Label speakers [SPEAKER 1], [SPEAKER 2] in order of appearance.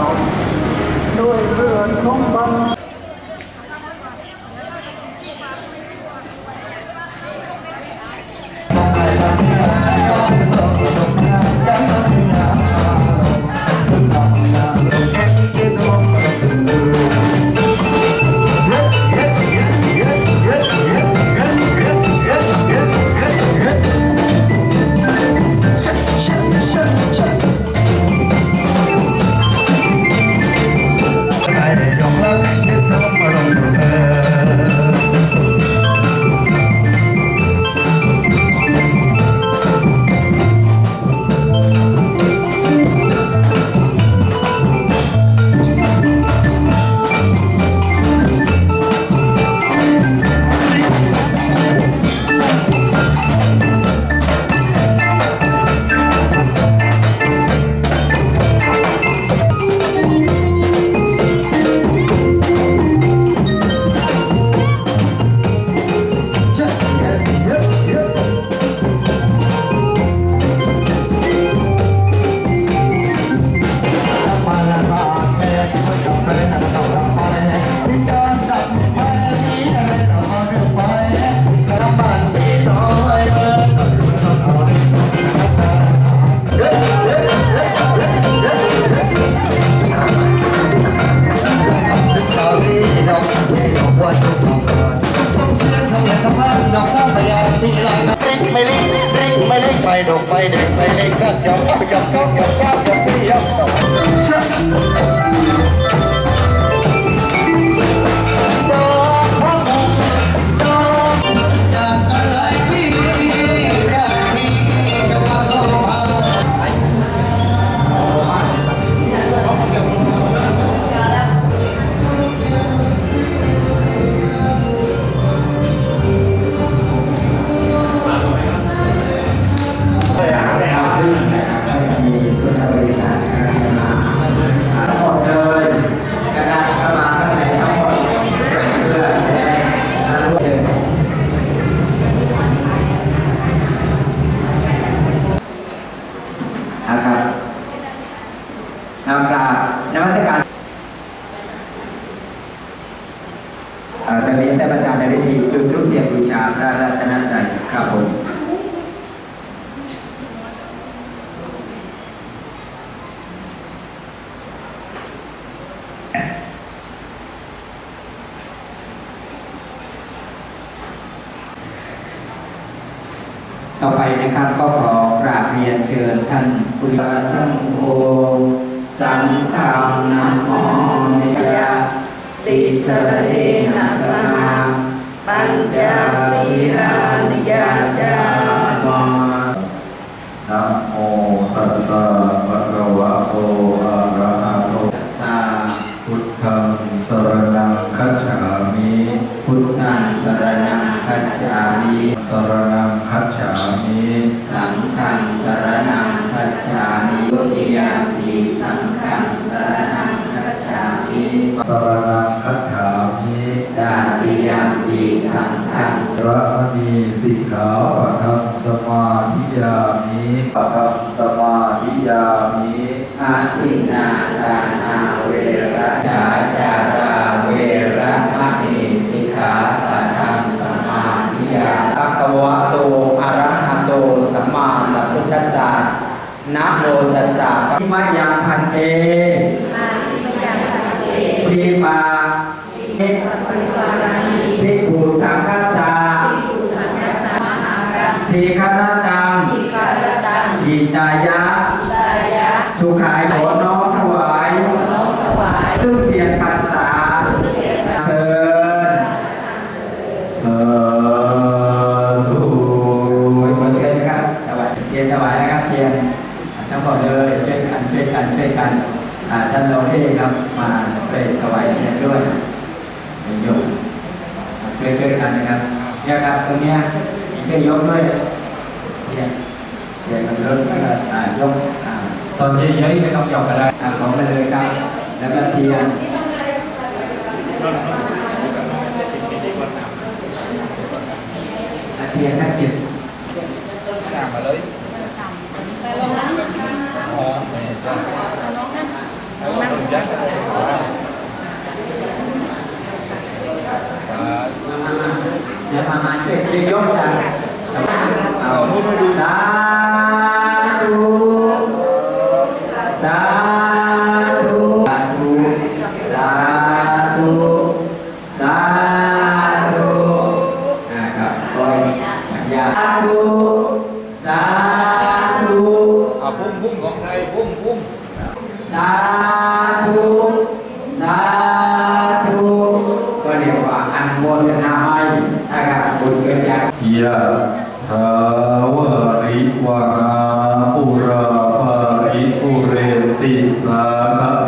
[SPEAKER 1] ลมด้วยเรือนของบัง
[SPEAKER 2] ไม่เล็กเล็กไม่เล็กไปดกไปเด็กไปเล็กสับยอกหยอกสองหยอกสามหยอก นำ
[SPEAKER 1] กราบนวัตการเอ่อตอนนี้ได้ประจำในพิธีจุดรูปเทียนบูชาพระรัตนตรัยครับผมต่อไปนะครับก็ขอกราบเรียนเชิญท่านปุริยสังโฆ สังฆังนะโมนิยะ
[SPEAKER 3] ติสรเนนะสมาปัญจศีลานิยาจา
[SPEAKER 4] นะโมตัสสะภะคะวะโตอะระหะโต
[SPEAKER 1] สา
[SPEAKER 4] พุทธังสรณังคัจฉามิ
[SPEAKER 1] พุทธังสรณังคัจฉามิ
[SPEAKER 4] สรณังคัจฉามิ
[SPEAKER 1] สังฆังสรณังคัจฉามิ
[SPEAKER 3] ตุติยามปีสังฆังสรณังคัจฉามิ
[SPEAKER 4] สรณังคัจฉามิ
[SPEAKER 1] ตาติยามีสังฆัง
[SPEAKER 4] ระมณีสิกขาปะทัสมาธิยามิปะทัสมาธิยามิ
[SPEAKER 1] อาทินาทานาเวระชาจาราเวระมะนิสิกขาปะทัสมาธิยาอะคะวะโตอะระหะโตสัมมาสัมพุทธัสสะนะโมตัสสะภะมะยังพันเต
[SPEAKER 3] ปี
[SPEAKER 1] มาเอ
[SPEAKER 3] สัพพะวารานี
[SPEAKER 1] ภิกขุสังฆสสะ
[SPEAKER 3] ภิกษุสังฆสามหากัง
[SPEAKER 1] ทีฆรตัง
[SPEAKER 3] ทีฆารตัง
[SPEAKER 1] อิตายะ
[SPEAKER 3] อิตายะ
[SPEAKER 1] สุขายขอน้อมถวาย
[SPEAKER 3] น้อมถวาย
[SPEAKER 1] ซึ่งเพียรพรรษา
[SPEAKER 3] สุเกต
[SPEAKER 1] เถิด
[SPEAKER 4] สาธุ
[SPEAKER 1] ขอเชิญนะครับถวายเทียนถวายนะครับเทียนทั้งหมดเลยช่วยกันช่วยกันช่วยกันอ่าท่านรองเท่ครับมาไปถวายเทียนด้วย โยมช่วยช่วยกันนะครับเนี่ยครับตรงเนี้ยช่วยยกด้วยเทียนเทียนมันรถแล้วก็อ่ายกอ่า
[SPEAKER 4] ตอนนี้ยัยไม่ต้องหยอกก็ได้
[SPEAKER 1] อ่าของไปเลยครับ แล้วก็เทียนอ่าเทียนทั้งเจ็ด
[SPEAKER 3] แต่ลงนะลงนะ
[SPEAKER 1] พุ่ม technicum ยะ
[SPEAKER 4] ทาวริวหาปุราปาริปุเรติสา
[SPEAKER 1] คะ